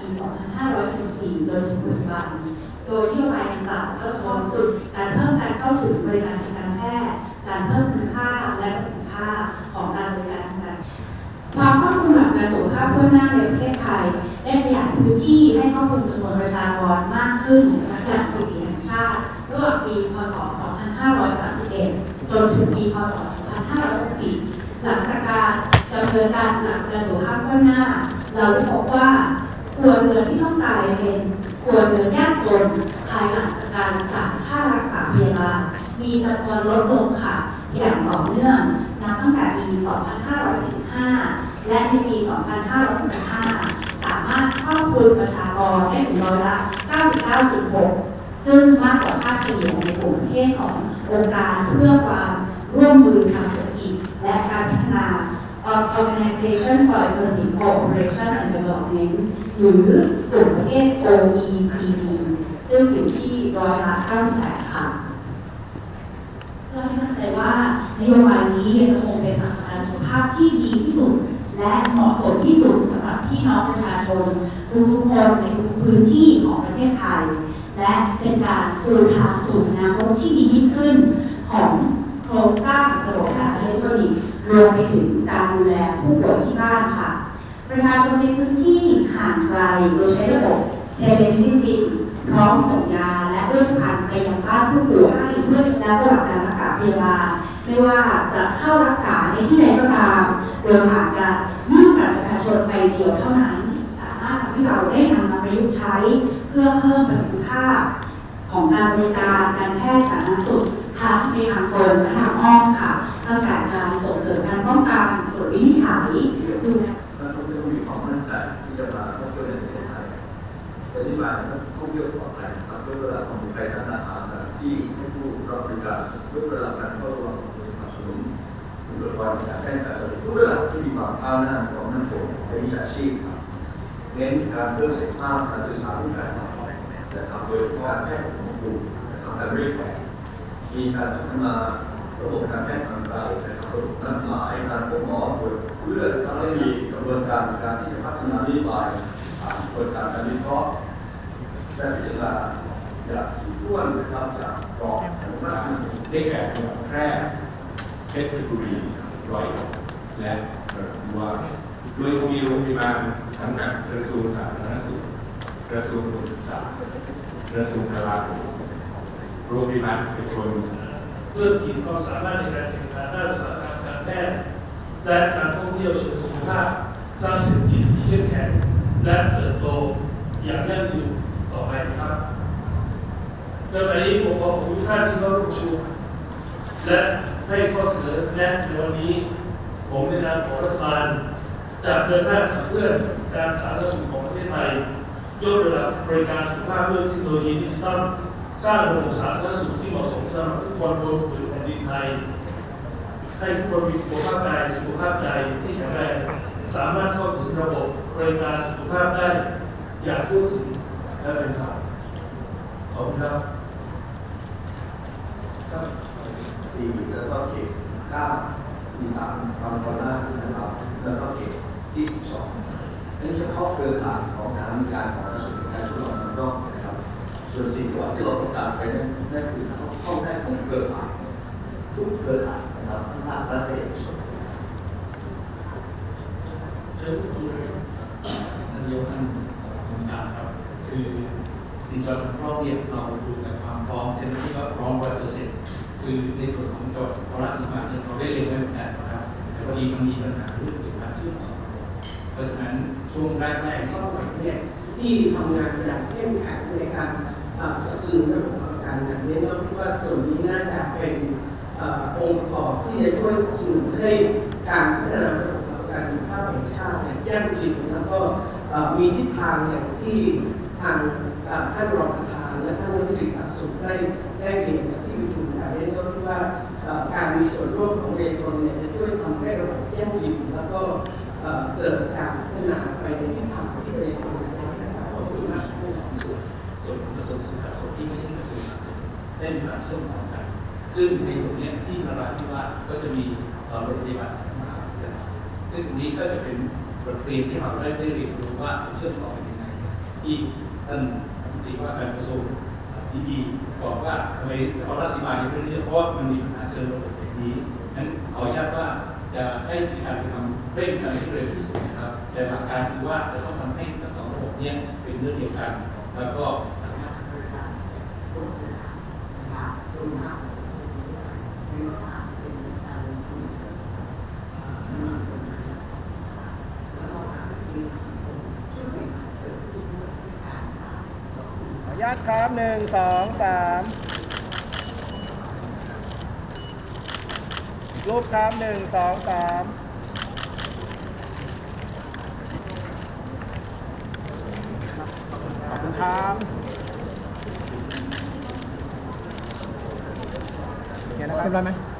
ปี 2514จนถึงปัจจุบัน โดยนโยบายต่างๆก็สะท้อนสุดการเพิ่มการเข้าถึงบริการทางการแพทย์ การเพิ่มคุณภาพและประสิทธิภาพของการบริการทางการความครอบคลุมหลักการสุขภาพทั่วหน้าในประเทศไทย ได้ขยายพื้นที่ให้ครอบคลุมจำนวนประชากรมากขึ้นจากสถิติแห่งชาติระหว่างปี พศ 2531 จนถึงปี พศ 2564 หลังจากการดำเนินการหลักการสุขภาพทั่วหน้า เราได้พบว่า ครัวเรือนที่ต้องกลายเป็นครัวเรือนยากจนภายหลังกการจ่ายค่ารักษาพยาบาลมีจำนวนลดลงค่ะ อย่างต่อเนื่องนับตั้งแต่ปี 2545และในปี 2565 สามารถครอบคลุมประชากรได้ถึงร้อยละ 99.6 ซึ่งมากกว่าค่าเฉลี่ยในกลุ่มประเทศขององค์การเพื่อความร่วมมือทางเศรษฐกิจและการพัฒนา Organization for Economic Cooperation and Development หรือกลุ่มประเทศ OECD ซึ่งอยู่ที่ร้อยละ98 ค่ะ เพื่อให้มั่นใจว่านโยบายนี้จะคงเป็นหลักการสุขภาพที่ดีที่สุด และเหมาะสมที่สุดสำหรับพี่น้องประชาชนทุกๆคนในทุกพื้นที่ของประเทศไทย และเป็นการปูทางสู่อนาคตที่ดียิ่งขึ้นของโครงสร้างระบบสาธารณสุขรวมไปถึงการดูแลผู้ป่วยที่บ้านค่ะ ประชาชนในพื้นที่ห่างไกลโดยใช้ระบบเทเลมิซินพร้อมส่งยาและเวชภัณฑ์ไปยังบ้านผู้ป่วยเพื่อและระหว่างการรักษาพยาบาลไม่ว่าจะเข้ารักษาในที่ใดก็ตาม โดยผ่านการยื่นบัตรประชาชนใบเดียวเท่านั้น สามารถทำให้เราได้นำมาประยุกต์ใช้ เพื่อเพิ่มประสิทธิภาพ ของการบริการการแพทย์สาธารณสุขทั้งในทางตรงและทางอ้อมค่ะตั้งแต่การส่งเสริมการป้องกันตรวจวินิจฉัยดูแล จะมาท่องเที่ยวในประเทศไทยแต่ที่มาท่องเที่ยวปลอดภัยครับด้วยเวลาของไปทางอาหารสถานที่ให้ผู้รับบริการด้วยเวลาการเฝ้าระวังของสนับสนุนบุคลากรทางการแพทย์ทุกเวลาที่มีความก้าวหน้าของนักโทษในวิชาชีพครับเน้นการเพิ่มศักยภาพการสื่อสารการแต่ทำโดยการแพทย์ของกลุ่มทำการเรียกแขกมีการพัฒนาระบบการแพทย์ทางไกลนะครับระบบนัดหมายการพบหมอตรวจเลือดทำให้มีกระบวนการการ ที่จะพัฒนานโยบายผ่านกระบวนการการวิเคราะห์และพิจารณาอย่างถี่ถ้วนนะครับจากกรอบของรัฐธรรมนูญได้แก่จังหวัดแพร่เพชรบุรีร้อยเอ็ดและกระนองโดยมีโรงพยาบาลสังกัดกระทรวงสาธารณสุขกระทรวงศึกษากระทรวงกลาโหมโรงพยาบาลเอกชนเพื่อขีดความสามารถในการแข่งขันด้านอุตสาหกรรมการแพทย์และการท่องเที่ยวเชิงสุขภาพ สร้างเศรษฐกิจที่เข้มแข็งและเติบโตอย่างยั่งยืนต่อไปครับในวันนี้ผมขอขอบคุณท่านที่เข้าร่วมประชุมและให้ข้อเสนอแนะในวันนี้ ผมในนามของรัฐบาลจะเดินหน้าขับเคลื่อนการสาธารณสุขของประเทศไทยยกระดับบริการสุขภาพด้วยเทคโนโลยีดิจิตอลสร้างระบบสาธารณสุขที่เหมาะสมสำหรับทุกคนบนผืนแผ่นดินไทย ให้ทุกคนมีสุขภาพกายสุขภาพใจที่แข็งแรง สามารถเข้าถึงระบบบริการสุขภาพได้อย่างทั่วถึงและเป็นธรรมขอบคุณครับครับสี่แล้วก็เขตเก้าอีสานตอนตอนหน้านะครับแล้วก็เขตที่สิบสองนี่เฉพาะเครือข่ายของสถานบริการของกระทรวงการชุมชนนอกนะครับ ส่วนสิ่งที่ว่าที่เราต้องการไปนั่นนั่นคือเข้าเข้าได้ของเครือข่ายทุกเครือข่ายนะครับทั้งภาครัฐและเอกชน เชิญคุณเลยครับ ท่านนายกท่านผู้การครับ คือสิ่งที่เราทำรอบเนี่ยเราดูแต่ความพร้อมเช่นที่ว่าพร้อมร้อยเปอร์เซ็นต์ คือในส่วนของจังหวัดราธิวาเนี่ยเราได้เรียนไว้เหมือนกันนะครับแต่พอดีมันมีปัญหาเรื่องเกี่ยวกับการเชื่อมต่อเพราะฉะนั้นช่วงแรกๆก็เนี่ยหมายเนี่ยที่ทำงานอย่างเข้มแข็งในการเอ่อสนับสนุนระบบประกันอย่างนี้เราคิดว่าส่วนนี้น่าจะเป็นองค์ประกอบที่จะช่วยสนับสนุนให้การพัฒนาระบบประกันสุขภาพแห่งชาติเนี่ยยั่งยืนแล้วก็มีทิศทางอย่างที่ทางท่านรองประธาน และท่านรัฐมนตรีสาธารณสุขได้ได้เรียนกับที่ประชุมแต่เนี่ยก็คิดว่าการมีส่วนร่วมของเอกชนเนี่ยจะช่วยทำให้ระบบยั่งยืนแล้วก็เกิดการพัฒนาไปในทิศทางที่ประชาชนนะครับขอบคุณมากทั้งสองส่วนส่วนของกระทรวงสุขกับส่วนที่ไม่ใช่กระทรวงสาธารณสุขได้มีการเชื่อมต่อกัน ซึ่งในส่วนนี้ที่นราธิวาสก็จะมีเอ่อโรงพยาบาลมหาวิทยาลัยซึ่งตรงนี้ก็จะเป็นบทเรียนที่เราได้ได้เรียนรู้ว่าเชื่อมต่อกันยังไงที่ท่าน ตีว่าการกระทรวงดีๆบอกว่าทำไมนครราชสีมายังไม่เชื่อเพราะว่ามันมีปัญหาเชิงระบบอย่างนี้นั้นขออนุญาตว่าจะให้มีการทำเร่งกันให้เร็วที่สุดนะครับ แต่หลักการคือว่าจะต้องทำให้ทั้งสองระบบเนี้เป็นเรื่องเดียวกัน แล้วก็สามารถ ขออนุญาตครับหนึ่งสองสามอีกรูปครับหนึ่งสองสามขอบคุณครับเคนะครับเรียบร้อยไหม